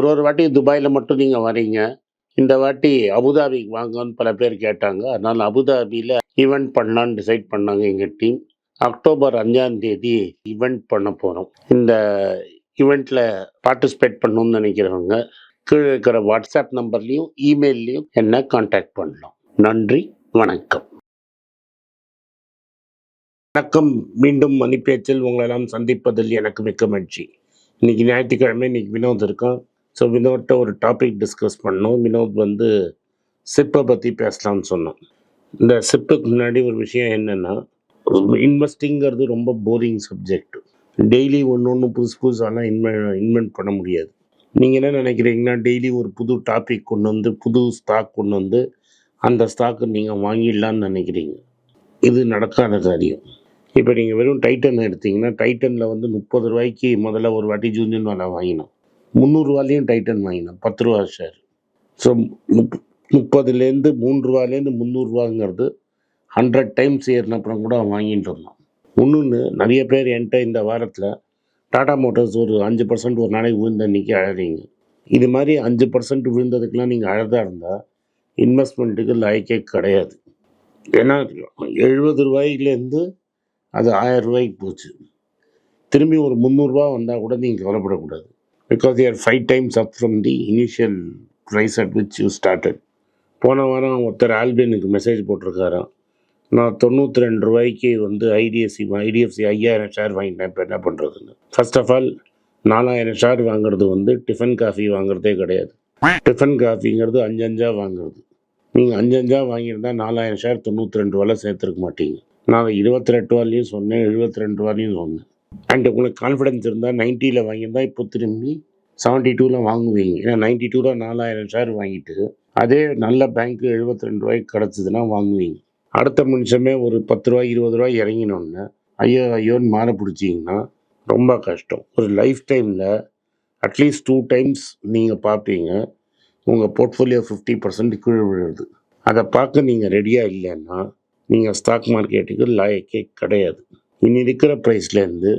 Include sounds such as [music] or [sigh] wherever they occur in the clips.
ஒரு ஒரு வாட்டி துபாயில் மட்டும் நீங்கள் வரீங்க. இந்த வாட்டி அபுதாபிக்கு வாங்கன்னு பல பேர் கேட்டாங்க. அதனால் அபுதாபியில் ஈவெண்ட் பண்ணலான்னு டிசைட் பண்ணாங்க எங்கள் டீம் அக்டோபர் அஞ்சாம் தேதி ஈவெண்ட் பண்ண போகிறோம் இந்த ஈவெண்ட்டில் பார்ட்டிசிபேட் பண்ணணும்னு நினைக்கிறவங்க கீழே இருக்கிற வாட்ஸ்அப் நம்பர்லேயும் இமெயில்லையும் என்ன காண்டாக்ட் பண்ணலாம். நன்றி வணக்கம். வணக்கம். மீண்டும் மணி பேச்சில் உங்களெல்லாம் சந்திப்பதில் எனக்கு மிக்க மகிழ்ச்சி. இன்னைக்கு ஞாயிற்றுக்கிழமை இன்னைக்கு வினோத் இருக்கான் ஸோ வினோட்ட ஒரு டாபிக் டிஸ்கஸ் பண்ணோம். வினோத் வந்து சிப்பை பற்றி பேசலாம்னு சொன்னோம். இந்த சிப்புக்கு முன்னாடி ஒரு விஷயம் என்னென்னா இன்வெஸ்டிங்கிறது ரொம்ப போரிங் சப்ஜெக்ட் டெய்லி ஒன்று ஒன்று புதுசு புதுசாலாம் இன்வெ இன்வென்ட் பண்ண முடியாது. நீங்கள் என்ன நினைக்கிறீங்கன்னா டெய்லி ஒரு புது டாபிக் கொண்டு வந்து புது ஸ்டாக் கொண்டு வந்து அந்த ஸ்டாக்கை நீங்கள் வாங்கிடலான்னு நினைக்கிறீங்க. இது நடக்காத காரியம். இப்போ நீங்கள் வெறும் டைட்டன் எடுத்தீங்கன்னா டைட்டனில் வந்து முப்பது ரூபாய்க்கு முதல்ல ஒரு வாட்டி ஜூனியன் வேலை வாங்கினோம். முந்நூறுரூவாலையும் டைட்டன் வாங்கினோம் பத்து ரூபா ஷேர் ஸோ முப் முப்பதுலேருந்து மூணு ரூபாலேருந்து முந்நூறுரூவாங்கிறது ஹண்ட்ரட் டைம்ஸ் ஏறினப்புறம் கூட வாங்கிட்டு இருந்தோம். இன்னொன்று நிறைய பேர் என்கிட்ட இந்த வாரத்தில் டாடா மோட்டார்ஸ் ஒரு அஞ்சு பர்சன்ட் ஒரு நாளைக்கு விழுந்த அன்றைக்கி அழறீங்க. இது மாதிரி அஞ்சு பர்சன்ட் விழுந்ததுக்கெலாம் நீங்கள் அழகாக இருந்தால் இன்வெஸ்ட்மெண்ட்டுக்கு லாய்க்கே கிடையாது. ஏன்னா எழுபது ரூபாயிலேருந்து அது ஆயிரம் ரூபாய்க்கு போச்சு. திரும்பி ஒரு முந்நூறுரூவா வந்தால் கூட நீங்கள் கவலைப்படக்கூடாது. Because they're five times up from the initial price at which you started போன வாரம் ஒருத்தர் ஆல்பினுக்கு மெசேஜ் போட்டிருக்காராம். நான் தொண்ணூற்றி ரெண்டு ரூபாய்க்கு வந்து ஐடிஎஃப்சி ஐடிஎஃப்சி ஐயாயிரம் ஷேர் வாங்கிட்டேன். இப்போ என்ன பண்ணுறதுன்னு ஃபர்ஸ்ட் ஆஃப் ஆல் நாலாயிரம் ஷேர் வாங்குறது வந்து டிஃபன் காஃபி வாங்குறதே கிடையாது. டிஃபன் காஃபிங்கிறது அஞ்சஞ்சா வாங்குறது. நீங்கள் அஞ்சஞ்சா வாங்கியிருந்தால் நாலாயிரம் ஷேர் தொண்ணூற்றி ரெண்டு ரூபாயில் சேர்த்துருக்க மாட்டீங்க. நான் இருபத்தி ரெண்டு ரூபாலையும் சொன்னேன் எழுபத்தி ரெண்டு ரூபாலையும் சொன்னேன். அண்ட் உங்களுக்கு கான்ஃபிடன்ஸ் இருந்தால் நைன்ட்டியில் வாங்கியிருந்தா இப்போ திரும்பி செவன்ட்டி டூவில் வாங்குவீங்க. ஏன்னா நைன்ட்டி டூவில் நாலாயிரம் ஷேர் வாங்கிட்டு அதே நல்ல பேங்க்கு எழுபத்தி ரெண்டு ரூபாய்க்கு கிடச்சிதுன்னா வாங்குவீங்க. அடுத்த நிமிஷமே ஒரு பத்து ரூபாய் இருபது ரூபாய் இறங்கினோன்னு ஐயோ ஐயோன்னு மாற பிடிச்சிங்கன்னா ரொம்ப கஷ்டம். ஒரு லைஃப் டைமில் அட்லீஸ்ட் டூ டைம்ஸ் நீங்கள் பார்ப்பீங்க உங்கள் போர்ட்ஃபோலியோ ஃபிஃப்டி பர்சன்ட் கீழே விழுது அதை பார்க்க நீங்கள் ரெடியாக இல்லைன்னா நீங்கள் ஸ்டாக் மார்க்கெட்டுக்கு லாயக்கே கிடையாது. இனி இருக்கிற ப்ரைஸ்லேருந்து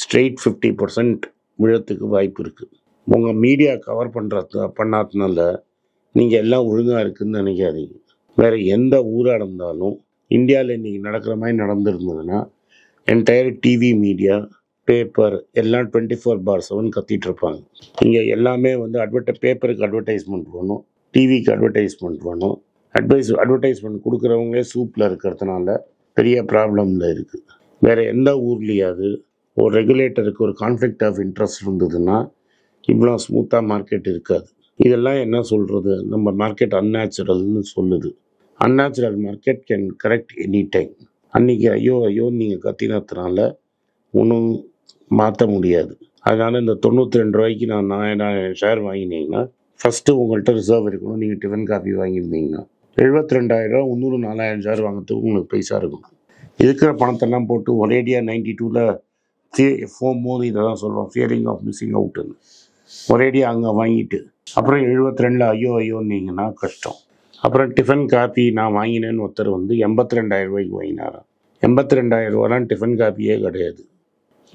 ஸ்ட்ரெயிட் ஃபிஃப்டி பர்சன்ட் விழத்துக்கு வாய்ப்பு இருக்குது உங்கள் மீடியா கவர் பண்ணுறது பண்ணாதனால நீங்கள் எல்லாம் ஒழுங்காக இருக்குதுன்னு நினைக்காதீங்க. வேறு எந்த ஊராக இருந்தாலும் இந்தியாவில் இன்றைக்கி நடக்கிற மாதிரி நடந்துருந்ததுன்னா என்டையர் டிவி மீடியா பேப்பர் எல்லாம் டுவெண்ட்டி ஃபோர் பார் செவன் கத்திட்டு இருப்பாங்க. இங்கே எல்லாமே வந்து அட்வர்டை பேப்பருக்கு அட்வர்டைஸ்மெண்ட் வேணும் டிவிக்கு அட்வர்டைஸ்மெண்ட் வேணும். அட்வைஸ் அட்வர்டைஸ்மெண்ட் கொடுக்குறவங்களே சூப்பில் இருக்கிறதுனால பெரிய ப்ராப்ளமில் இருக்குது வேறு எந்த ஊர்லேயாவது ஒரு ரெகுலேட்டருக்கு ஒரு கான்ஃப்ளிக்ட் ஆஃப் இன்ட்ரெஸ்ட் இருந்ததுன்னா இவ்வளோ ஸ்மூத்தாக மார்க்கெட் இருக்காது. இதெல்லாம் என்ன சொல்கிறது நம்ம மார்க்கெட் அன்நேச்சுரல்னு சொல்லுது. Unnatural market can correct any time அன்றைக்கி ஐயோ ஐயோ நீங்கள் கத்தினத்துனால ஒன்றும் மாற்ற முடியாது. அதனால் இந்த தொண்ணூற்றி ரெண்டு ரூபாய்க்கு நான் நாலாயிரம் ஷேர் வாங்கினீங்கன்னா ஃபஸ்ட்டு உங்கள்கிட்ட ரிசர்வ் இருக்கணும். நீங்கள் டிஃபன் காஃபி வாங்கியிருந்தீங்கன்னா எழுபத்தி ரெண்டாயிரரூவா முந்நூறு நாலாயிரம் ஷேர் வாங்கிறதுக்கு உங்களுக்கு பைசா இருக்கணும். இருக்கிற பணத்தெல்லாம் போட்டு ஒரேடியாக நைன்டி டூவில் ஃபே ஃபோம் போது இதை தான் சொல்கிறோம் ஃபியரிங் ஆஃப் மிஸ்ஸிங் அவுட்டுன்னு ஒரேடியாக அங்கே வாங்கிட்டு அப்புறம் எழுபத்தி ரெண்டில் ஐயோ ஐயோன்னீங்கன்னா கஷ்டம். அப்புறம் டிஃபன் காப்பி நான் வாங்கினேன்னு ஒருத்தர் வந்து எண்பத்தி ரெண்டாயிரம் ரூபாய்க்கு வாங்கினாராம். எண்பத்தி ரெண்டாயிரம் ரூபாலாம் டிஃபன் காப்பியே கிடையாது.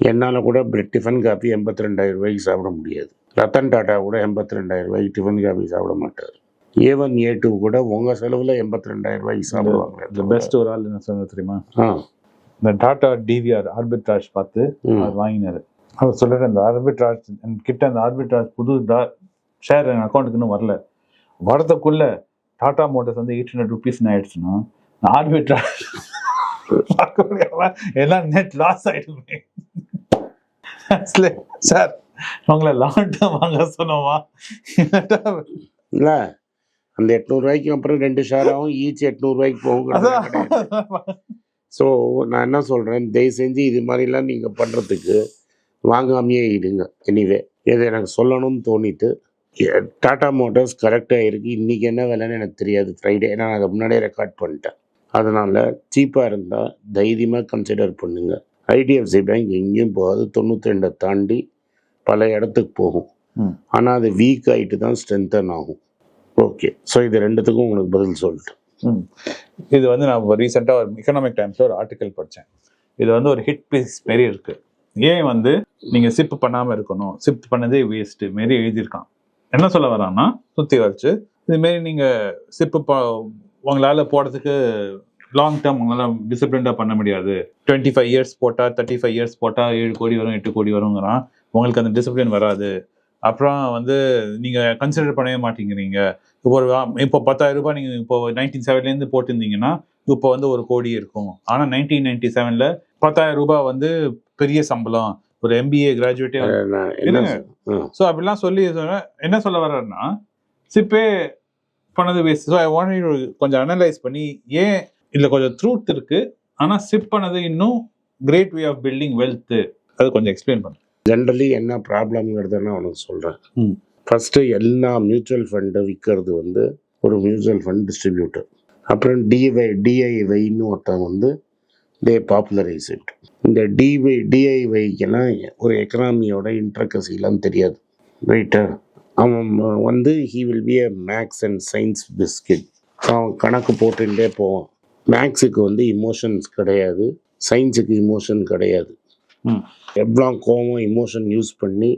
என்னால் கூட பிரெட் டிஃபன் காப்பி எண்பத்தி ரெண்டாயிரம் ரூபாய்க்கு சாப்பிட முடியாது. ரத்தன் டாட்டா கூட எண்பத்தி ரெண்டாயிரம் ரூபாய்க்கு டிஃபன் காப்பி சாப்பிட மாட்டார். ஏ ஒன் ஏ டூ கூட உங்கள் செலவில் எண்பத்தி ரெண்டாயிரம் ரூபாய்க்கு சாப்பிடுவாங்க பெஸ்ட் ஒரு ஆள் என்ன சொன்னது தெரியுமா? ஆ. இந்த டாடா டிவிஆர் ஆர்பிட்ராஜ் பார்த்து அவர் வாங்கினாரு. அவர் சொல்றாரு அந்த ஆர்பிட்ராஜ் கிட்ட அந்த ஆர்பிட்ராஜ் புது ஷேர் என் அக்கௌண்ட்டுக்கு இன்னும் வரல. வரதுக்குள்ள டாடா மோட்டர்ஸ் வந்து எயிட் ஹண்ட்ரட் ருபீஸ் ஆயிடுச்சுன்னா ஆர்பிட்ராஜ் பார்க்க முடியாம எல்லாம் நெட் லாஸ் ஆயிடுமே. சார் உங்களை லாங் டேர்ம் வாங்க சொன்னோமா? இல்லை அந்த எட்நூறுவாய்க்கு அப்புறம் ரெண்டு ஷேர் ஆகும் ஈச் எட்நூறுவாய்க்கு போகும். ஸோ நான் என்ன சொல்கிறேன் தயவு செஞ்சு இது மாதிரிலாம் நீங்கள் பண்ணுறதுக்கு வாங்காமையே இடுங்க எனிவே இதை எனக்கு சொல்லணும்னு தோணிட்டு டாடா மோட்டார்ஸ் கரெக்டாக இருக்குது இன்றைக்கி என்ன விலைன்னு எனக்கு தெரியாது ஃப்ரைடே ஏன்னா நான் அதை முன்னாடியே ரெக்கார்ட் பண்ணிட்டேன். அதனால் சீப்பாக இருந்தால் தைரியமாக கன்சிடர் பண்ணுங்கள் ஐடிஎஃப்சி பேங்க் எங்கேயும் போகாது. தொண்ணூற்றி ரெண்டை தாண்டி பல இடத்துக்கு போகும். ஆனால் அது வீக் ஆகிட்டு தான் ஸ்ட்ரென்தன் ஆகும். ஓகே ஸோ இது ரெண்டுத்துக்கும் உங்களுக்கு பதில் சொல்லிட்டேன். ம். இது வந்து நான் ரீசெண்டாக ஒரு எக்கனாமிக் டைம்ஸில் ஒரு ஆர்டிக்கல் படித்தேன் இது வந்து ஒரு ஹிட் பீஸ் மாரி இருக்குது ஏன் வந்து நீங்கள் சிப் பண்ணாமல் இருக்கணும்? சிப் பண்ணதே வேஸ்ட்டு மாரி எழுதியிருக்கான். என்ன சொல்ல வரான்னா சுற்றி வச்சு இதுமாரி நீங்கள் சிப்பு பா உங்களால் போடுறதுக்கு லாங் டேர்ம் உங்களால் டிசிப்ளின்டாக பண்ண முடியாது. டுவெண்ட்டி ஃபைவ் இயர்ஸ் போட்டால் தேர்ட்டி ஃபைவ் இயர்ஸ் போட்டால் ஏழு கோடி வரும் எட்டு கோடி வருங்கிறான். உங்களுக்கு அந்த டிசிப்ளின் வராது. அப்புறம் வந்து நீங்க கன்சிடர் பண்ணவே மாட்டேங்கிறீங்க. இப்போ ஒரு இப்போ பத்தாயிரம் ரூபாய் நீங்க இப்போ நைன்டீன் செவன்லேருந்து போட்டிருந்தீங்கன்னா இப்போ வந்து ஒரு கோடி இருக்கும். ஆனா நைன்டீன் நைன்டி செவன்ல பத்தாயிரம் ரூபாய் வந்து பெரிய சம்பளம். ஒரு எம்பிஏ கிராஜுவேட்டே. ஸோ அப்படிலாம் சொல்லி என்ன சொல்ல வர்றாருன்னா சிப்பே பண்ணது வேஸ்ட் ஸோ ஐ வாண்ட் கொஞ்சம் அனலைஸ் பண்ணி ஏன் இதுல கொஞ்சம் ட்ரூத் இருக்கு? ஆனா சிப் பண்ணது இன்னும் great way of building wealth அது கொஞ்சம் எக்ஸ்பிளைன் பண்ணு. ஜென்ரலி என்ன ப்ராப்ளம்ங்கிறத நான் உனக்கு சொல்கிறேன். ஃபஸ்ட்டு எல்லா மியூச்சுவல் ஃபண்டை விற்கிறது வந்து ஒரு மியூச்சுவல் ஃபண்ட் டிஸ்ட்ரிபியூட்டர் அப்புறம் டிஐ டிஐவைன்னு ஒருத்தன் வந்து தே பாப்புலரைஸ் இட் இந்த டிவை டிஐவைக்கெல்லாம் ஒரு எக்கனாமியோட இன்ட்ரகசிலாம் தெரியாது. ரைட்டா அவன் வந்து he will be a maths and science biscuit அவன் கணக்கு போட்டுட்டே போவான். மேக்ஸுக்கு வந்து இமோஷன்ஸ் கிடையாது. சயின்ஸுக்கு இமோஷன் கிடையாது. எவ்வளோ கோவம் இமோஷன் யூஸ் பண்ணி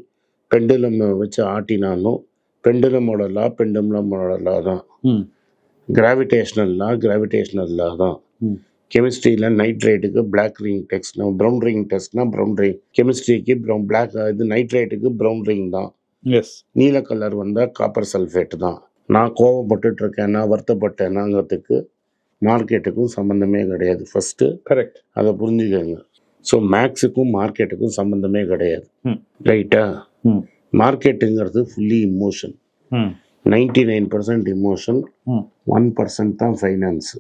பெண்டுலம் வச்சு ஆட்டினாலும் பெண்டுலமோட லா பெண்டுலமோட லா தான். ம். கிராவிடேஷனல் லா கிராவிடேஷனல் லா தான். கெமிஸ்ட்ரியில் நைட்ரேட்டுக்கு பிளாக் ரிங் டெஸ்ட்னா ப்ரௌன் ரிங் டெஸ்ட்னா ப்ரௌன் ரிங் கெமிஸ்ட்ரிக்கு ப்ரௌன் பிளாக் இது நைட்ரேட்டுக்கு ப்ரௌன் ரிங் தான். எஸ் நீல கலர் வந்தால் காப்பர் சல்ஃபேட் தான். நான் கோவப்பட்டுட்டு இருக்கேன்னா வருத்தப்பட்டேனாங்கிறதுக்கு மார்க்கெட்டுக்கும் சம்மந்தமே கிடையாது. ஃபஸ்ட்டு கரெக்ட் அதை புரிஞ்சுக்கோங்க. ஸோ மேக்ஸுக்கும் மார்க்கெட்டுக்கும் சம்மந்தமே கிடையாது. ரைட்டா. மார்க்கெட்டுங்கிறது fully emotion ninety nine percent emotion. One percent தான் ஃபைனான்ஸ்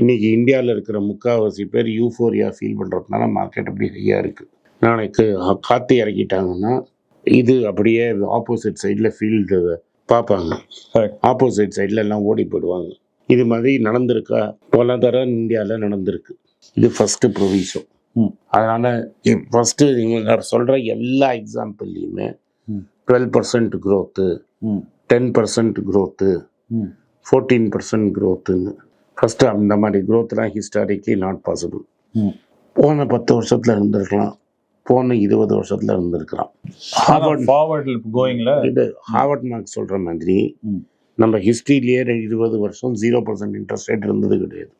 இன்னைக்கு இந்தியாவில் இருக்கிற முக்கால்வாசி பேர் யூஃபோரியா ஃபீல் பண்ணுறதுனால மார்க்கெட் அப்படி ஹையாக இருக்குது நாளைக்கு காற்று இறக்கிட்டாங்கன்னா இது அப்படியே ஆப்போசிட் சைடில் ஃபீல்டு பார்ப்பாங்க. ஆப்போசிட் சைடில் எல்லாம் ஓடி போயிடுவாங்க. இது மாதிரி நடந்திருக்கா? பல தரம் இந்தியாவில் நடந்திருக்கு. இது ஃபஸ்ட்டு ப்ரொவிஷன். அதனால் ஃபஸ்ட்டு இவங்க சொல்கிற எல்லா எக்ஸாம்பிள்லையுமே. Twelve percent growth ten percent growth fourteen percent க்ரோத்துன்னு first அந்த மாதிரி க்ரோத்லாம் ஹிஸ்டாரிக்லி நாட் பாசிபிள் ம். போன பத்து வருஷத்தில் இருந்திருக்கலாம். போன இருபது வருஷத்தில் இருந்திருக்கலாம். ஹார்வர்ட் ஃபார்வர்ட் கோயிங்ல இது ஹார்வர்ட் மார்க் சொல்கிற மாதிரி. நம்ம ஹிஸ்ட்ரியிலேயே இருபது வருஷம் ஜீரோ பர்சன்ட் இன்ட்ரெஸ்ட் ரேட் இருந்தது கிடையாது.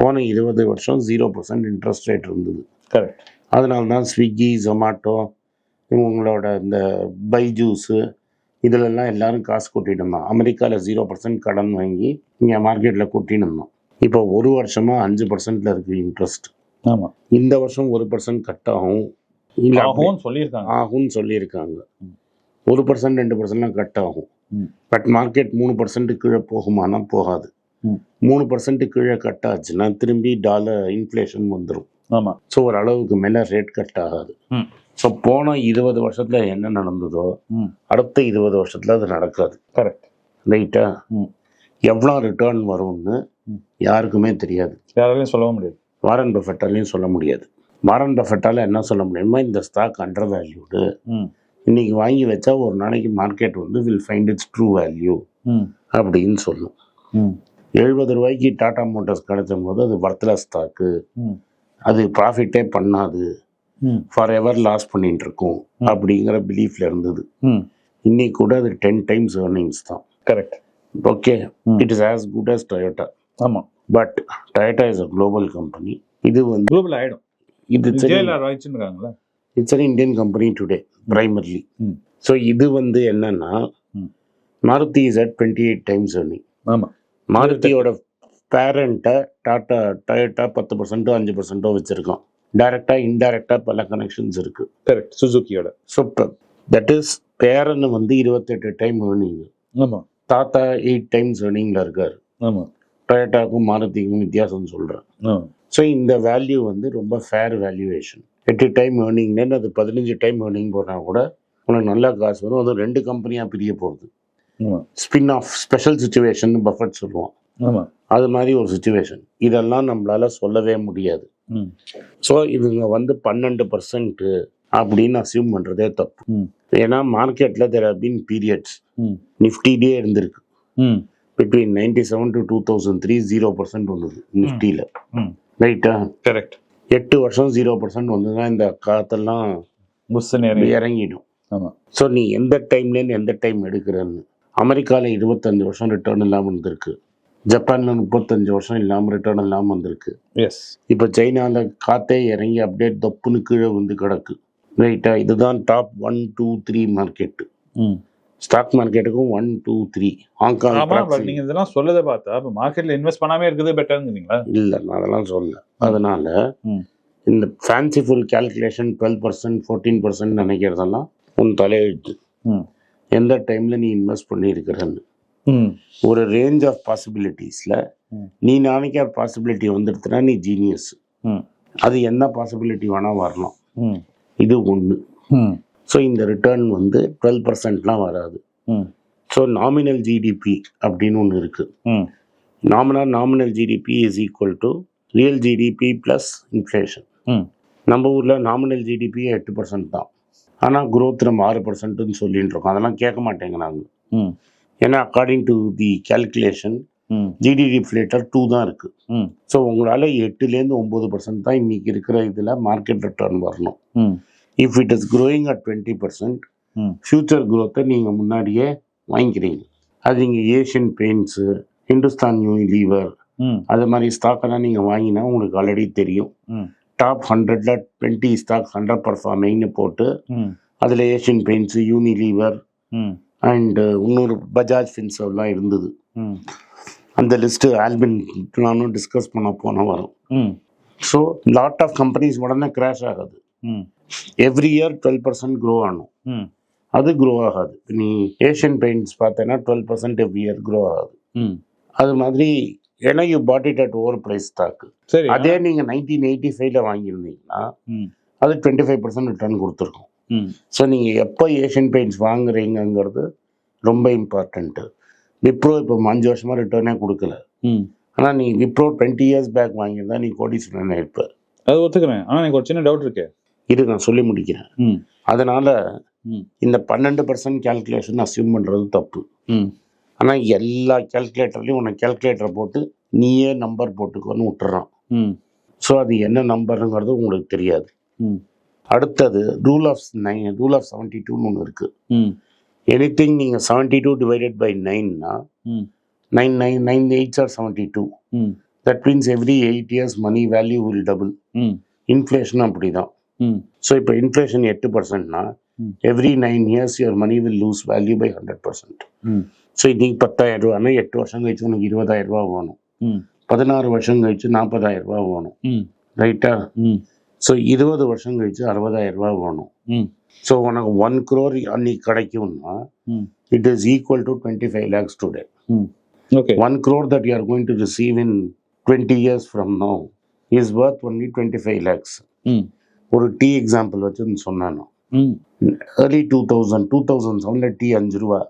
போன இருபது வருஷம் ஜீரோ பர்சன்ட் இன்ட்ரெஸ்ட் ரேட் இருந்தது. கரெக்ட் அதனால தான் ஸ்விக்கி ஜொமாட்டோ இவங்களோட இந்த பைஜூஸு இதிலெல்லாம் எல்லாரும் காசு கொட்டிட்டு இருந்தான். அமெரிக்காவில் ஜீரோ பர்சன்ட் கடன் வாங்கி இங்கே மார்க்கெட்டில் கொட்டின்னு இருந்தோம் இப்போ ஒரு வருஷமாக அஞ்சு பர்சன்ட்டில் இருக்குது இன்ட்ரெஸ்ட் ஆமா. இந்த வருஷம் ஒரு பர்சன்ட் கட் ஆகும். இல்லை ஆகும்னு சொல்லியிருக்காங்க. ஆகும்னு சொல்லியிருக்காங்க. ஒரு பர்சன்ட் ரெண்டு பர்சன்ட்லாம் கட் ஆகும். பட் மார்க்கெட் மூணு பர்சன்ட் கீழே போகுமானா போகாது. மூணு பர்சன்ட் கீழே கட் ஆச்சுன்னா திரும்பி டாலர் இன்ஃப்ளேஷன் வந்துடும் ஆமா. ஸோ ஒரு அளவுக்கு மேலே ரேட் கட் ஆகாது. ஸோ போன இருபது வருஷத்துல என்ன நடந்ததோ அடுத்த இருபது வருஷத்துல அது நடக்காது. கரெக்ட் ரைட்டா. எவ்வளோ ரிட்டர்ன் வரும்னு. யாருக்குமே தெரியாது. யாராலையும் சொல்லவும் முடியாது. வாரன் பஃபெட்டாலையும் சொல்ல முடியாது. வாரன் பஃபெட்டால என்ன சொல்ல முடியுமா இந்த ஸ்டாக் அண்டர் வேல்யூடு இன்னைக்கு வாங்கி வச்சா ஒரு நாளைக்கு மார்க்கெட் வந்து will find its true value அப்படின்னு சொல்லும். எழுபது ரூபாய்க்கு டாடா மோட்டார்ஸ் கிடைச்சும் போது அது வர்த்தல ஸ்டாக்கு அது ப்ராஃபிட்டே பண்ணாது. ஃபார் எவர் லாஸ் பண்ணிட்டு இருக்கும். அப்படிங்கிற பிலீஃப்ல இருந்தது. ம். இன்னைக்கு கூட அது டென் டைம்ஸ் ஏர்னிங்ஸ் தான். Correct okay. It is as good as Toyota ஆமா. But Toyota is a global company இது வந்து குளோபல் ஆயிடும். இது ஆயிடுச்சுன்னு it's an Indian company today primarily. So இது வந்து என்னன்னா. Maruti is at twenty eight times earning ஆமா. மாருதியோட பேரண்ட்டை டாட்டா டொயோட்டா பத்து பர்சன்ட்டோ அஞ்சு பர்சன்ட்டோ வச்சுருக்கோம் டைரெக்டாக இன்டைரக்டாக பல கனெக்ஷன்ஸ் இருக்குது கரெக்ட் சுசுக்கியோட ஸோ தட் இஸ் பேரன் வந்து இருபத்தெட்டு டைம் ஏர்னிங் ஆமா. தாத்தா எயிட் டைம்ஸ் ஏர்னிங்கில் இருக்கார். ஆமா. டொயோட்டாக்கும் மாருதிக்கும் வித்தியாசம் சொல்கிறேன் ஸோ இந்த வேல்யூ வந்து ரொம்ப ஃபேர் வேல்யூவேஷன் எட்டு டைம் ஏர்னிங்னு அது பதினஞ்சு டைம் ஏர்னிங் போனால் கூட உனக்கு நல்ல காசு வரும். அது ரெண்டு கம்பெனியாக பிரிய போகிறது ஆமா spin off special situation Buffett சொல்லுவோம் ஆமா. அது மாதிரி ஒரு சுச்சுவேஷன் இதெல்லாம் நம்மளால சொல்லவே முடியாது. ஸோ இவங்க வந்து பன்னெண்டு பர்சன்ட்டு அப்படின்னு அசியூம் பண்ணுறதே தப்பு. ஏன்னா மார்க்கெட்டில் தெர் பீன் பீரியட்ஸ் நிஃப்டிலே இருந்திருக்கு. ம். Between ninety seven to two thousand three zero percent வந்தது நிஃப்டியில் ரைட்டா கரெக்ட் எட்டு வருஷம் ஜீரோ பர்சன்ட் வந்ததுன்னா இந்த காத்தெல்லாம் புஸ் நேரம் இறங்கிடும். ஆமா. ஸோ நீ எந்த டைம்லேருந்து எந்த டைம் எடுக்கிறன்னு அமெரிக்காவில் இருபத்தஞ்சு வருஷம் ரிட்டர்ன் இல்லாமல் இருந்திருக்கு ஜப்பானில் முப்பத்தஞ்சு வருஷம் இல்லாமல் ரிட்டர்ன் இல்லாமல் வந்திருக்கு. எஸ் இப்போ சைனாவில் காத்தே இறங்கி அப்படியே தொப்புன்னு கீழே வந்து கிடக்கு. ரைட்டா இதுதான் top one two three market stock மார்க்கெட்டுக்கும் one two three Hong Kong ஆமா பட் proxy. நீங்க இதெல்லாம் சொல்லதை பார்த்தா இப்போ மார்க்கெட்ல இன்வெஸ்ட் பண்ணாமே இருக்கிறது பெட்டர்ங்கிறீங்களா இல்லை நான் அதெல்லாம் சொல்ல அதனால. இந்த fanciful calculation twelve percent fourteen percent நினைக்கிறதெல்லாம் உன் தலையெழுத்து. எந்த டைமில் நீ இன்வெஸ்ட் பண்ணியிருக்கிறன்னு. ஒரு ரேஞ்ச் ஆஃப் பாசிபிலிட்டிஸில். நீ நினைக்கிற பாசிபிலிட்டி வந்துடுத்துனா நீ ஜீனியஸ் ம். அது என்ன பாசிபிலிட்டி வேணால் வரலாம். ம். இது ஒன்று ம். ஸோ இந்த ரிட்டர்ன் வந்து டுவெல் பர்சன்ட்லாம் வராது. ம். ஸோ நாமினல் ஜிடிபி அப்படின்னு ஒன்று இருக்குது ம். Nominal nominal GDP is equal to real GDP plus inflation ம். நம்ம ஊரில் நாமினல் ஜிடிபி எட்டு பர்சன்ட் தான். ஆனால் நம்ம ஆறு பர்சன்ட்னு சொல்லிட்டு இருக்கோம். அதெல்லாம் கேட்க மாட்டேங்கிறாங்க ம். ஏன்னா அக்கார்டிங் டு தி calculation ம். ஜிடிடி ஃபிளேட்டர் டூ தான் இருக்குது ம். ஸோ உங்களால் எட்டுலேருந்து ஒம்பது பர்சன்ட் தான் இன்றைக்கி இருக்கிற இதில் மார்க்கெட் ரிட்டர்ன் வரணும். ம். If it is growing at twenty percent ம். ஃப்யூச்சர் growth-அ நீங்கள் முன்னாடியே வாங்கிக்கிறீங்க. அது நீங்கள் ஏஷியன் பெயிண்ட்ஸு ஹிந்துஸ்தான் யூனிலீவர் ம். அது மாதிரி ஸ்டாக்கெல்லாம் நீங்கள் வாங்கினா உங்களுக்கு ஆல்ரெடி தெரியும். ம். டாப் ஹண்ட்ரட்ல டுவெண்ட்டி ஸ்டாக் ஹண்ட்ரட் பர்ஃபார்மிங்னு போட்டு அதில் ஏஷியன் பெயிண்ட்ஸு யூனிலீவர் ம். அண்டு இன்னொரு பஜாஜ் ஃபின்சர்லாம் இருந்தது. ம். அந்த லிஸ்ட்டு ஆல்பின் நானும் டிஸ்கஸ் பண்ண போன வரும். ம். ஸோ லாட் ஆஃப் கம்பெனிஸ் உடனே கிராஷ் ஆகாது. ம். Every year twelve percent grow ஆகணும் ம். அது க்ரோ ஆகாது. நீ ஏஷியன் பெயிண்ட்ஸ் பார்த்தேன்னா twelve percent every year grow ஆகாது. ம். அது மாதிரி ஏன்னா you bought it at over price stock சரி. அதே நீங்கள் நைன்டீன் எயிட்டி ஃபைவ்ல வாங்கியிருந்தீங்கன்னா அது டுவெண்ட்டி ஃபைவ் பர்சன்ட் ரிட்டர்ன் கொடுத்துருக்கும் ஸோ நீங்கள் எப்போ ஏஷியன் பெயிண்ட்ஸ் வாங்குறீங்கங்கிறது ரொம்ப இம்பார்ட்டண்ட்டு விப்ரோ இப்போ அஞ்சு வருஷமாக ரிட்டர்னே கொடுக்கல. ஆனால் நீ விப்ரோ டுவெண்ட்டி இயர்ஸ் பேக் வாங்கியிருந்தா நீ கோடீஸ்வரன் இருப்ப அது ஒத்துக்கிறேன். ஆனால் எனக்கு ஒரு சின்ன டவுட் இருக்கு. இது நான் சொல்லி முடிக்கிறேன். அதனால் இந்த பன்னெண்டு பர்சன்ட் கேல்குலேஷன் அசியூம் பண்ணுறது தப்பு. ம். ஆனால் எல்லா கேல்குலேட்டர்லையும் உன்னை கேல்குலேட்டரை போட்டு நீயே நம்பர் போட்டுக்கோன்னு விட்டுறான். ம். ஸோ அது என்ன நம்பருங்கிறது உங்களுக்கு தெரியாது. ம். அடுத்தது rule of nine rule of seventy டூன்னு ஒன்று இருக்குது ம். எனி திங் நீங்கள் seventy two divided by நைன்னா nine nine nine eights are seventy two ம். That means every eight years money value will double ம். இன்ஃப்ளேஷன் அப்படி தான் ம். ஸோ இப்போ இன்ஃப்ளேஷன் எட்டு பர்சன்ட்னா. Every nine years your money will lose value by hundred percent ம். So இன்னைக்கு பத்தாயிரம் ரூபானா எட்டு வருஷம் கழிச்சு உனக்கு இருபதாயிரம் ரூபா வேணும். பதினாறு வருஷம் கழிச்சு நாற்பதாயிரம் ரூபா வேணும். ரைட்டா? ஸோ இருபது வருஷம் கழிச்சு அறுபதாயிரம் ரூபா வேணும். ஸோ உனக்கு ஒன் க்ரோர் அன்னைக்கு கிடைக்கும்னா it is equal to twenty five lakhs today okay one crore that you are going to receive in 20 years from now is worth only 25 lakhs. ஒரு டீ எக்ஸாம்பிள் வச்சு சொன்னேன்? Early two thousand two thousand செவனில் tea அஞ்சு ரூபா.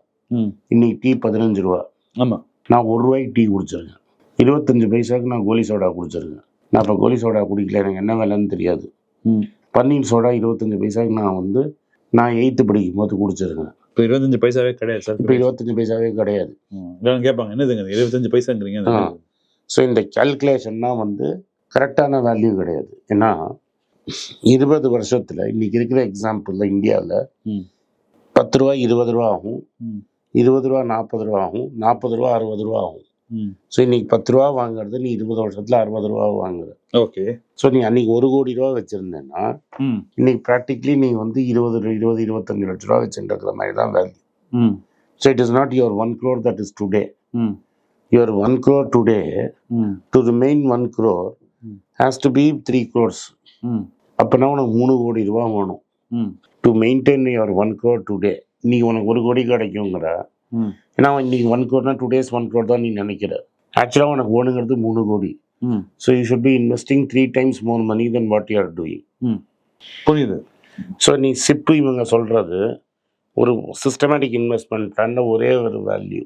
இன்னைக்கு tea பதினஞ்சு ரூபா. ஆமாம் நான் ஒரு ரூபாய்க்கு டீ குடிச்சிருக்கேன். இருபத்தஞ்சு பைசாவுக்கு நான் கோலி சோடா குடிச்சிருக்கேன். நான் இப்போ கோலி சோடா குடிக்கல எனக்கு என்ன வேலைன்னு தெரியாது. பன்னீர் சோடா இருபத்தஞ்சு பைசாவுக்கு நான் வந்து நான் எயித்து படிக்கும் போது குடிச்சிருக்கேன். இப்போ இருபத்தஞ்சு பைசாவே கிடையாது சார். இப்போ இருபத்தஞ்சு பைசாவே கிடையாது. கேட்பாங்க என்னதுங்க இருபத்தஞ்சு பைசாங்கிறீங்க. ஸோ இந்த கேல்குலேஷன்னா வந்து கரெக்டான வேல்யூ கிடையாது. ஏன்னா இருபது வருஷத்தில் இன்னைக்கு இருக்கிற எக்ஸாம்பிளில் இந்தியாவில். பத்து ரூபா இருபது ரூபா ஆகும். இருபது ரூபா நாற்பது ரூபா ஆகும். நாற்பது ரூபா அறுபது ரூபா ஆகும். ஸோ இன்னைக்கு பத்து ரூபா வாங்குறது நீ இருபது வருஷத்தில் அறுபது ரூபா வாங்குற. ஓகே. ஸோ நீ அன்னைக்கு ஒரு கோடி ரூபா வச்சுருந்தேன்னா இன்னைக்கு ப்ராக்டிகலி நீ வந்து இருபது இருபது இருபத்தஞ்சு லட்ச ரூபா வச்சுட்டு இருக்கிற மாதிரி தான் வேல்யூ ம். So it is not your one crore that is today ம். Your one crore today to remain one crore. Has to be three crores ம். அப்போனா உனக்கு மூணு கோடி ரூபா வேணும். ம். To maintain your one crore today இன்னைக்கு உனக்கு ஒரு கோடி கிடைக்குங்கிற. ஏன்னா இன்னைக்கு ஒன் க்ரோர்னா டூ டேஸ் ஒன் க்ரோர் தான் நீ நினைக்கிற. ஆக்சுவலாக உனக்கு வேணுங்கிறது மூணு கோடி. ம். So you should be investing three times more money than what you are doing புரியுது. ஸோ நீ சிப்பு இவங்க சொல்கிறது ஒரு சிஸ்டமேட்டிக் இன்வெஸ்ட்மெண்ட் பிளான்ல ஒரே ஒரு வேல்யூ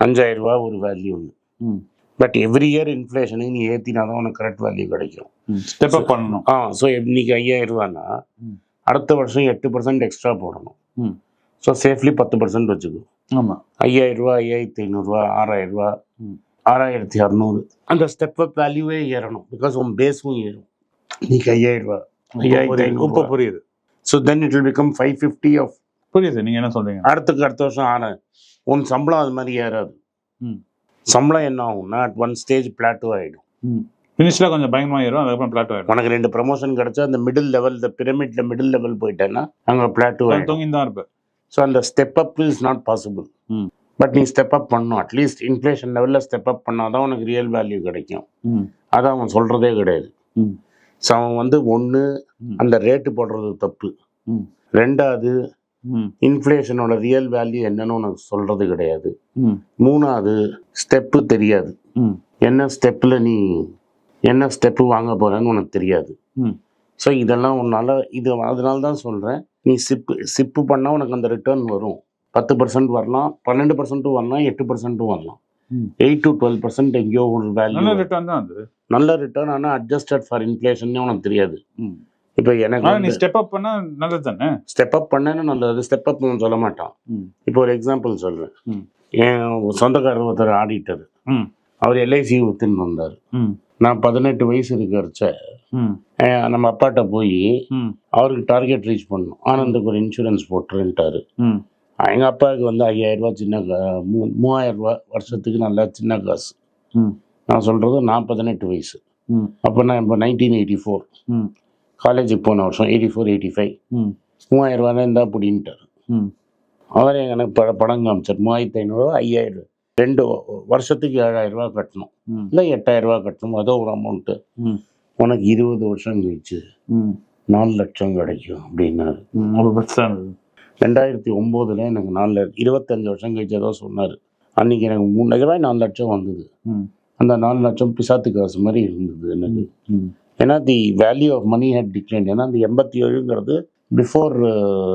அஞ்சாயிரம் ரூபா ஒரு வேல்யூ ம். பட் எவ்ரி இயர் இன்ஃப்ளேஷனுக்கு நீ ஏற்றினா தான் உனக்கு கரெக்ட் வேல்யூ கிடைக்கும். ஸ்டெப் அப் பண்ணணும். ஆ ஸோ இன்னைக்கு ஐயாயிரம் ரூபான்னா ம். அடுத்த வருஷம் எட்டு பர்சன்ட் எக்ஸ்ட்ரா போடணும். ம். ஸோ சேஃப்லி பத்து பர்சன்ட் வச்சுக்கோ. ஆமாம் ஐயாயிரம் ரூபா ஐயாயிரத்தி ஐநூறுரூவா ம். ஆறாயிரத்தி அறநூறு. அந்த ஸ்டெப் அப் வேல்யூவே ஏறணும். பிகாஸ் உன் பேஸும் ஏறும். இன்னைக்கு ஐயாயிரம் ரூபா ஐயாயிரத்தி இப்போ புரியுது. So then it will become five fifty of புரியுது. நீங்க என்ன சொல்றீங்க? அடுத்துக்கு அடுத்த வருஷம் ஆன உன் சம்பளம் அது மாதிரி ஏறாது. சம்பளம் என்ன ஆகும்னா அட் ஒன் ஸ்டேஜ் பிளாட்டோ ஆகிடும் ஃபினிஷ்ல கொஞ்சம் பயங்கரமா ஏறும் அதுக்கப்புறம் பிளாட் ஆயிடும். உனக்கு ரெண்டு ப்ரமோஷன் கிடைச்சா அந்த மிடில் லெவல் இந்த பிரமிட்ல மிடில் லெவல் போயிட்டேன்னா அங்கே பிளாட்டோ ஆகிடும் தொங்கி தான் இருப்பேன். ஸோ அந்த step up is not possible ம். பட் நீ ஸ்டெப் அப் பண்ணணும் அட்லீஸ்ட் இன்ஃப்ளேஷன் லெவலில் ஸ்டெப் அப் பண்ணால் தான் உனக்கு ரியல் வேல்யூ கிடைக்கும் ம். அதை அவன் சொல்கிறதே கிடையாது. ஸோ அவன் வந்து ஒன்று ம். அந்த ரேட்டு போடுறது தப்பு. ரெண்டாவது. இன்ஃப்ளேஷனோட ரியல் வேல்யூ என்னன்னு உனக்கு சொல்கிறது கிடையாது ம். மூணாவது ஸ்டெப்பு தெரியாது ம். என்ன ஸ்டெப்பில் நீ என்ன ஸ்டெப்பு வாங்க போகிறேன்னு உனக்கு தெரியாது ம். ஸோ இதெல்லாம் உன்னால் இது அதனால தான் சொல்கிறேன் நீ சிப்பு சிப்பு பண்ணால் உனக்கு அந்த ரிட்டர்ன் வரும் பத்து பர்சன்ட் வரலாம் பன்னெண்டு பர்சன்ட்டும் வரலாம் எட்டு பர்சன்ட்டும் வரலாம். எயிட் டு டுவெல் பர்சன்ட் எங்கேயோ ஒரு நல்ல வேல்யூ ரிட்டர்ன் தான் அது நல்ல ரிட்டர்ன் ஆனால் அட்ஜஸ்டட் ஃபார் இன்ஃப்ளேஷன் உனக்கு தெரியாது. இப்போ எனக்கு நீ ஸ்டெப் அப் பண்ணா நல்லது தானே ஸ்டெப் அப் பண்ணேன்னு நல்லது ஸ்டெப் அப் சொல்ல மாட்டான். இப்போ ஒரு எக்ஸாம்பிள் சொல்கிறேன் ம். என் சொந்தக்காரர் ஒருத்தர் ஆடிட்டர். அவர் எல்ஐசி வித்துன்னு வந்தார். நான் பதினெட்டு வயசு இருக்கிறச்ச நம்ம அப்பாட்ட போய். அவருக்கு டார்கெட் ரீச் பண்ணணும் ஆனந்துக்கு ஒரு இன்சூரன்ஸ் போட்டுருன்ட்டாரு. எங்கள் அப்பாவுக்கு வந்து ஐயாயிரம் ரூபாய் சின்ன கா மூ மூவாயிரம் ரூபாய் வருஷத்துக்கு நல்லா சின்ன காசு. நான் சொல்கிறது நான் பதினெட்டு வயசு. அப்போ நான் இப்போ நைன்டீன் எயிட்டி ஃபோர். காலேஜுக்கு போன வருஷம் எயிட்டி ஃபோர் எயிட்டி ஃபைவ். மூவாயிரம் ரூபாய் தான் இருந்தால் அப்படின்ட்டார் ம். அவர் எனக்கு ப படம் காமிச்சார் மூவாயிரத்தி ஐநூறுரூவா ஐயாயிரம் ரெண்டு வருஷத்துக்கு ஏழாயிரம் ரூபாய் கட்டணும். இல்லை எட்டாயிரம் ரூபாய் கட்டணும் அதோ ஒரு அமௌண்ட்டு. உனக்கு இருபது வருஷம் கழிச்சு. நாலு லட்சம் கிடைக்கும் அப்படின்னாரு. ரெண்டாயிரத்தி ஒம்போதில் எனக்கு நாலு இருபத்தஞ்சு வருஷம் கழிச்சு ஏதோ சொன்னார் அன்றைக்கி எனக்கு மூணு ரூபாய் நாலு லட்சம் வந்தது. அந்த நாலு லட்சம் பிசாத்து காசு மாதிரி இருந்தது எனக்கு. ஏன்னா the value of money had decline ஏன்னா அந்த எண்பத்தி ஏழுங்கிறது பிஃபோர்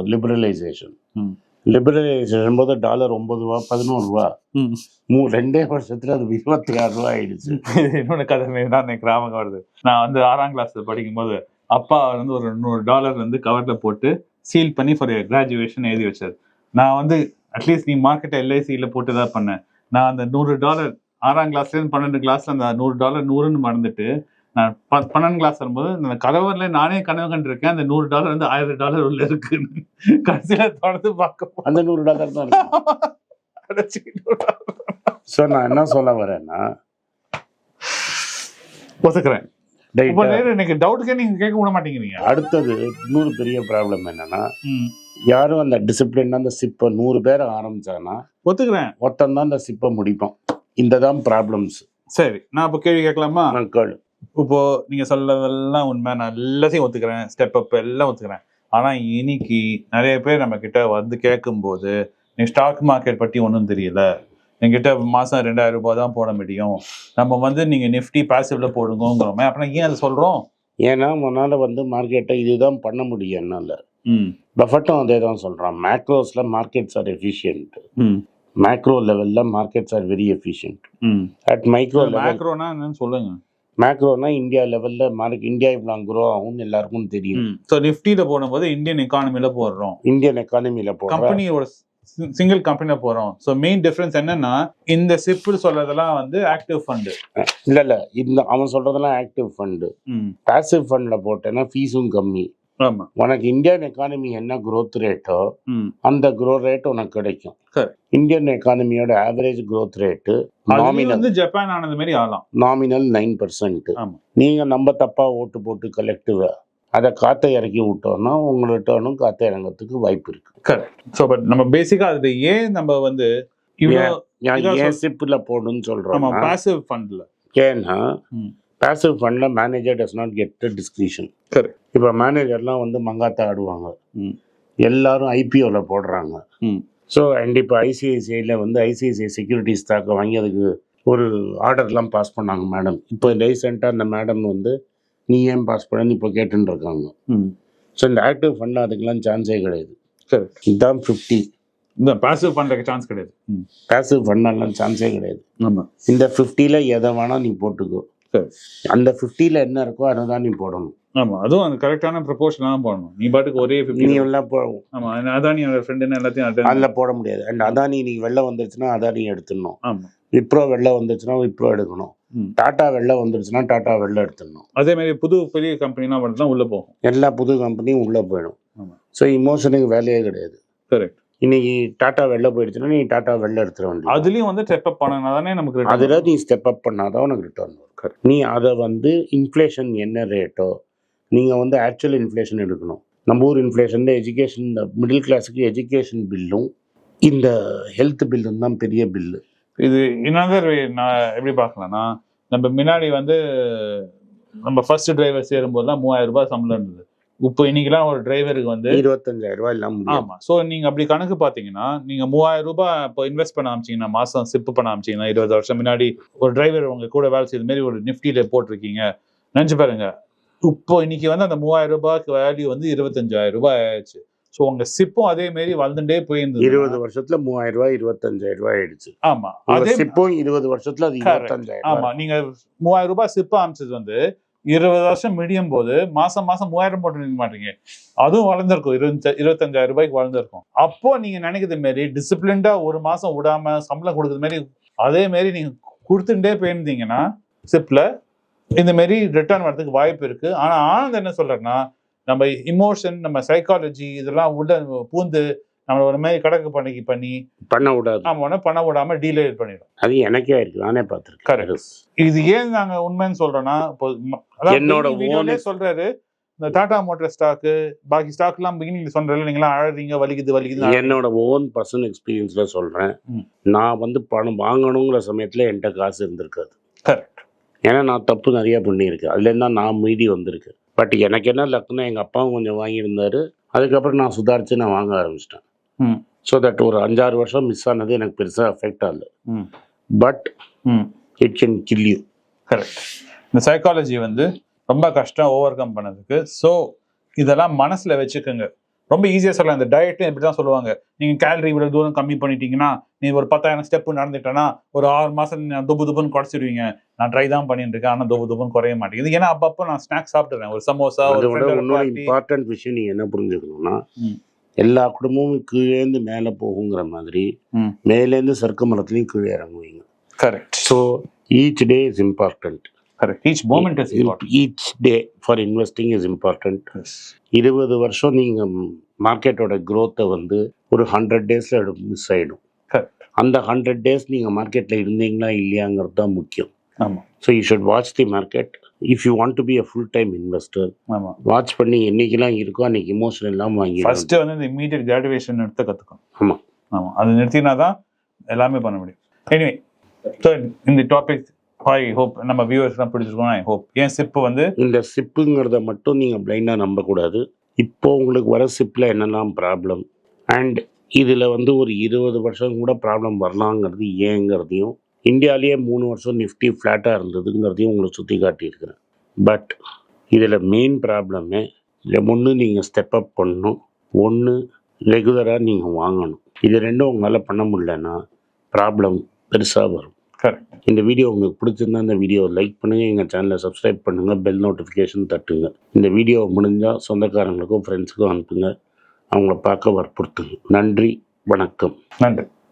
லிபரலைசேஷன் ம். லிபரலைசேஷன் போது டாலர் ஒம்பது ரூபா பதினோரு ரூபா. ம். ரெண்டே வருஷத்துல அது இருபத்தி ஆறு ரூபா ஆயிடுச்சு. [laughs] இன்னொன்று கதை தான் எனக்கு ஞாபகம் வருது. நான் வந்து ஆறாம் கிளாஸ்ல படிக்கும்போது அப்பா வந்து ஒரு நூறு டாலர் வந்து கவர்ல போட்டு சீல் பண்ணி ஃபார் கிராஜுவேஷன் எழுதி வச்சார். நான் வந்து அட்லீஸ்ட் நீ மார்க்கெட்டை எல்ஐசியில போட்டு தான் பண்ணேன். நான் அந்த நூறு டாலர் ஆறாம் கிளாஸ்ல இருந்து பன்னெண்டு கிளாஸ்ல அந்த நூறு டாலர் நூறுன்னு மறந்துட்டு நான் பன்னெண்டு கிளாஸ் வரும்போது அந்த கதவர்ல நானே கனவு கண்டிருக்கேன் அந்த நூறு டாலர் வந்து ஆயிரம் டாலர் உள்ள இருக்குன்னு. கடைசியில தொடர்ந்து பார்க்க அந்த நூறு டாலர் தான் ஸோ [laughs] நான் என்ன சொல்ல வரேன்னா ஒத்துக்கிறேன் எனக்கு டவுட்டுக்கே நீங்க கேட்க விட மாட்டேங்கிறீங்க. அடுத்தது இன்னொரு பெரிய ப்ராப்ளம் என்னன்னா. யாரும் அந்த டிசிப்ளின் அந்த சிப்பை நூறு பேர் ஆரம்பிச்சானா ஒத்துக்கிறேன் ஒருத்தன் தான் அந்த சிப்பை முடிப்பான். இந்த தான் ப்ராப்ளம்ஸ் சரி நான் இப்போ கேள்வி கேட்கலாமா? மக்கள் இப்போ நீங்க சொல்றதெல்லாம் உண்மை. நான் எல்லாத்தையும் ஒத்துக்கிறேன். ஸ்டெப் அப் எல்லாம் ஒத்துக்கிறேன். ஆனா இன்னைக்கு நிறைய பேர் நம்ம கிட்ட வந்து கேட்கும்போது நீ ஸ்டாக் மார்க்கெட் பத்தி ஒன்றும் தெரியல. என்கிட்ட மாசம் ரெண்டாயிரம் ரூபாய் தான் போட முடியும். நம்ம வந்து நீங்க நிஃப்டி பாசிவ்ல போடுங்கிறோமே அப்புறம் ஏன் அதை சொல்றோம்? ஏன்னா உன்னால வந்து மார்க்கெட்டை இதுதான் பண்ண முடியும் என்னால. ம். பஃபட்டும் அதே தான் சொல்றான். மேக்ரோஸ்ல மார்க்கெட்ஸ் ஆர் எஃபிஷியன்ட் மேக்ரோ லெவல்ல markets are very efficient at micro மேக்ரோனா என்னன்னு சொல்லுங்க. மேக்ரோனா இந்தியா லெவல்ல மார்க் இந்தியா இவ்வளோ க்ரோ ஆகும்னு எல்லாருக்கும் தெரியும். ஸோ நிஃப்டியில போடும்போது இந்தியன் எக்கானமில போடுறோம். இந்தியன் எக்கானமியில போடுற கம்பெனியோட சிங்கிள் கம்பெனில போறோம் ஸோ மெயின் டிஃபரன்ஸ் என்னன்னா இந்த சிப்பு சொல்றதெல்லாம் வந்து ஆக்டிவ் ஃபண்டு இல்ல இல்ல. இந்த அவன் சொல்றதெல்லாம் ஆக்டிவ் ஃபண்டு பாசிவ் ஃபண்ட்ல போட்டேன்னா ஃபீஸும் கம்மி. ஆமா. உனக்கு இந்தியன் எக்கானமி என்ன growth ரேட்டோ. அந்த growth ரேட் உனக்கு கிடைக்கும். இந்தியன் எக்கானமியோட ஆவரேஜ் growth ரேட்டு நாமினல் வந்து ஜப்பான் ஆனது மாதிரி ஆகலாம் நாமினல் நைன் பர்சன்ட் ஆமா. நீங்க நம்ம தப்பா ஓட்டு போட்டு கலெக்டிவ் அதை காத்தை இறக்கி விட்டோம்னா உங்க ரிட்டர்னும் காத்தை இறங்கறதுக்கு வாய்ப்பு இருக்கு கரெக்ட் ஸோ பட் நம்ம பேசிக்கா அதுல ஏன் நம்ம வந்து ஏன் போடுன்னு நம்ம சொல்றோம் பாசிவ் ஃபண்ட்ல ஏன்னா. Passive ஃபண்ட்ல manager does not get discretion Correct. இப்போ மேனேஜர்லாம் வந்து மங்காத்தா ஆடுவாங்க ம். எல்லாரும் ஐபிஓவில் போடுறாங்க ம். ஸோ அண்ட் இப்போ ஐசிஐசிஐயில் வந்து ஐசிஐசிஐ செக்யூரிட்டிஸ் தாக்க வாங்கி அதுக்கு ஒரு ஆர்டர்லாம் பாஸ் பண்ணாங்க மேடம் இப்போ ரீசெண்டாக அந்த மேடம் வந்து நீ ஏன் பாஸ் பண்ணன்னு இப்போ கேட்டுன்னு இருக்காங்க ஸோ இந்த ஆக்டிவ் ஃபண்டில் அதுக்கெல்லாம் சான்ஸே கிடையாது. Correct. இதுதான் ஃபிஃப்டி இந்த பாசிவ் ஃபண்ட்ல சான்ஸ் கிடையாது. பேசிவ் ஃபண்டெல்லாம் சான்ஸே கிடையாது. ஆமா. இந்த ஃபிஃப்டியில் எதை வேணால் நீ போட்டுக்கோ. சரி. அந்த ஃபிஃப்டியில் என்ன இருக்கோ அதை தான் நீ போடணும். ஆமா அதுவும் அந்த கரெக்டான தான் போடணும். நீ பாட்டுக்கு ஒரே நீ எல்லாம் போ ஆமா அதான் ஃப்ரெண்டுன்னு எல்லாத்தையும் அதில் போட முடியாது. அண்ட் அதானி நீ வெளில வந்துருச்சுன்னா அதானி எடுத்துடணும். ஆமா. விப்ரோ வெளில வந்துருச்சுன்னா விப்ரோ எடுக்கணும். டாட்டா வெளில வந்துருச்சுன்னா டாட்டா வெளில எடுத்துடணும். அதே மாதிரி புது பெரிய கம்பெனிலாம் மட்டும் தான் உள்ள போகும். எல்லா புது கம்பெனியும் உள்ளே போயிடும். ஸோ இமோஷனுக்கு வேலையே கிடையாது. கரெக்ட் இன்னைக்கு டாட்டா வெளில போயிடுச்சுன்னா நீ டாட்டா வெளில எடுத்துட வேண்டியது அதுலயும் வந்து ஸ்டெப் அப் பண்ணனா தானே நமக்கு அதில் நீ ஸ்டெப் அப் பண்ணாதான் உனக்கு ரிட்டர்ன் வரும். நீ அதை வந்து இன்ஃப்ளேஷன் என்ன ரேட்டோ நீங்கள் வந்து ஆக்சுவல் இன்ஃப்ளேஷன் எடுக்கணும். நம்ம ஊர் இன்ஃப்ளேஷன் எஜுகேஷன் இந்த மிடில் கிளாஸுக்கு எஜுகேஷன் பில்லும் இந்த ஹெல்த் பில்லும் தான் பெரிய பில்லு இது இன்னொரு நான் எப்படி பார்க்கலன்னா நம்ம முன்னாடி வந்து நம்ம ஃபர்ஸ்ட் டிரைவர் சேரும்போது தான் மூவாயிரம் ரூபாய் சம்பளம் இருந்தது. இப்போ இன்னைக்கெல்லாம் ஒரு டிரைவருக்கு வந்து இருபத்தஞ்சாயிரம் ரூபாய் இல்லாம ஆமா. சோ நீங்க அப்படி கணக்கு பாத்தீங்கன்னா நீங்க மூவாயிரம் ரூபாய் இப்போ இன்வெஸ்ட் பண்ண ஆரம்பிச்சீங்கன்னா மாசம் சிப் பண்ண ஆரம்பிச்சீங்கன்னா இருபது வருஷம் முன்னாடி ஒரு டிரைவர் உங்க கூட வேலை செய்யற மாதிரி ஒரு நிஃப்டியில போட்டிருக்கீங்க. நினைச்சு பாருங்க. இப்போ இன்னைக்கு வந்து அந்த மூவாயிரம் ரூபாய்க்கு வேல்யூ வந்து இருபத்தஞ்சாயிரம் ரூபாய் ஆயிடுச்சு. ஸோ உங்க சிப்பும் அதே மாதிரி வளர்ந்துட்டே போயிருந்தது இருபது வருஷத்துல மூவாயிரம் ரூபாய் இருபத்தஞ்சாயிரம் ரூபாய் ஆயிடுச்சு. ஆமா. அதே சிப்பும் இருபது வருஷத்துல அது. இருபத்தஞ்சாயிரம் ஆமா. நீங்க மூவாயிரம் ரூபாய் சிப்ப அமைச்சது வந்து இருபது வருஷம் மீடியம் போது மாசம் மாசம் மூவாயிரம் போட்டு நிற்க மாட்டீங்க. அதுவும் வளர்ந்துருக்கும். இருபத்தி இருபத்தஞ்சாயிரம் ரூபாய்க்கு வளர்ந்துருக்கும். அப்போ நீங்க நினைக்கிறது மாரி டிசிப்ளின்டா ஒரு மாசம் விடாம சம்பளம் கொடுக்குற மாதிரி அதே மாரி நீங்க கொடுத்துட்டே போயிருந்தீங்கன்னா சிப்ல இந்த மாரி ரிட்டர்ன் வரதுக்கு வாய்ப்பு இருக்கு. ஆனா ஆனந்த் என்ன சொல்றேன்னா நம்ம இமோஷன் நம்ம சைக்காலஜி இதெல்லாம் உள்ள பூந்து நம்ம ஒரு மாதிரி கடக்கு பண்ணிக்கு பண்ணி பண்ண விடாது. உடனே பண்ண விடாம டீலே பண்ணிடும். அது எனக்கே இருக்கு நானே பார்த்துருக்கேன். Correct. இது ஏன் நாங்க உண்மைன்னு சொல்றோம்னா இப்போ என்னோட own- சொல்றாரு இந்த டாடா மோட்டார் ஸ்டாக்கு பாக்கி ஸ்டாக் எல்லாம் பிகினிங்ல சொல்றதுல நீங்களாம் அழறீங்க வலிக்குது வலிக்குது என்னோட ஓன் பர்சனல் எக்ஸ்பீரியன்ஸ்ல சொல்றேன். ம். நான் வந்து பணம் வாங்கணுங்கிற சமயத்துல என்கிட்ட காசு இருந்திருக்காது. கரெக்ட் ஏன்னா நான் தப்பு நிறைய பண்ணியிருக்கேன். அதுலேருந்து தான் நான் மீதி வந்திருக்கேன் பட் எனக்கு என்ன லக்குன்னா எங்கள் அப்பாவும் கொஞ்சம் வாங்கியிருந்தாரு. அதுக்கப்புறம் நான் சுதாரித்து நான் வாங்க ஆரம்பிச்சிட்டேன். ஸோ தட் ஒரு அஞ்சாறு வருஷம் மிஸ் ஆனது எனக்கு பெருசாக அஃபெக்ட் ஆகல. But it can kill you correct இந்த சைக்காலஜி வந்து ரொம்ப கஷ்டம் ஓவர் கம் பண்ணதுக்கு. ஸோ இதெல்லாம் மனசுல வச்சுக்கோங்க. ரொம்ப ஈஸியாக சொல்லலாம். இந்த டயட்டும் இப்படி தான் சொல்லுவாங்க. நீங்கள் கேலரி இவ்வளோ தூரம் கம்மி பண்ணிட்டீங்கன்னா நீ ஒரு பத்தாயிரம் ஸ்டெப் நடந்துட்டேன்னா ஒரு ஆறு மாதம் நான் துப்பு துப்புன்னு குறைச்சிடுவீங்க. நான் ட்ரை தான் பண்ணிட்டு இருக்கேன். ஆனால் துப்பு துப்புன்னு குறைய மாட்டேங்குது. ஏன்னா அப்பப்போ நான் ஸ்நாக்ஸ் சாப்பிட்டுறேன். ஒரு சமோசா ஒரு இன்னொரு. இம்பார்ட்டன்ட் விஷயம் நீங்கள் என்ன புரிஞ்சுக்கணும்னா. எல்லா குடும்பமும் கீழேந்து மேலே போகுங்கிற மாதிரி. மேலேருந்து சறுக்கு மரத்துலையும் கீழே இறங்குவீங்க. Correct so each day is important correct each moment is each day for investing is important இருபது வருஷம் நீங்கள் மார்க்கெட்டோட growth-அ வந்து ஒரு ஹண்ட்ரட் டேஸில் மிஸ் ஆகிடும். அந்த ஹண்ட்ரட் டேஸ் நீங்கள் மார்க்கெட்டில் இருந்தீங்களா இல்லையாங்கிறது தான் முக்கியம். ஆமா. So you should watch the market if you want to be a full time investor ஆமா. வாட்ச் பண்ணி என்னைக்கெல்லாம் இருக்கோ அன்னைக்கு இமோஷன் இல்லாமல் வாங்கி ஃபர்ஸ்ட் வந்து இந்த இமீடியட் கிராடுவேஷன் எடுத்து கத்துக்கணும். ஆமா. ஆமா. அது நிறுத்தினா தான் எல்லாமே பண்ண முடியும். எனிவே ஸோ இந்த டாபிக் ஐ ஹோப் நம்ம வியூவர்ஸ்லாம் பிடிச்சிருக்கோம் ஐ ஹோப் ஏன் சிப்பு வந்து? இந்த சிப்புங்கிறத மட்டும் நீங்கள் பிளைண்டாக நம்பக்கூடாது. இப்போ உங்களுக்கு வர சிப்பில் என்னெல்லாம் ப்ராப்ளம் அண்ட் இதில் வந்து ஒரு இருபது வருஷம் கூட ப்ராப்ளம் வரலாங்கிறது ஏங்கிறதையும் இந்தியாவிலேயே மூணு வருஷம் நிஃப்டி ஃப்ளாட்டாக இருந்ததுங்கிறதையும் உங்களுக்கு சுற்றி காட்டியிருக்கிறேன் பட் இதில் மெயின் ப்ராப்ளமே இதில் ஒன்று நீங்கள் ஸ்டெப் அப் பண்ணணும் ஒன்று ரெகுலராக நீங்கள் வாங்கணும். இது ரெண்டும் உங்களால் பண்ண முடியலன்னா ப்ராப்ளம் பெருசாக வரும். கரெக்ட் இந்த வீடியோ உங்களுக்கு பிடிச்சிருந்தா இந்த வீடியோ லைக் பண்ணுங்கள் எங்கள் சேனலை சப்ஸ்கிரைப் பண்ணுங்கள் பெல் நோட்டிஃபிகேஷன் தட்டுங்க. இந்த வீடியோ முடிஞ்சால் சொந்தக்காரங்களுக்கும் ஃப்ரெண்ட்ஸுக்கும் அனுப்புங்க அவங்கள பார்க்க வற்புறுத்துங்க. நன்றி வணக்கம். நன்றி.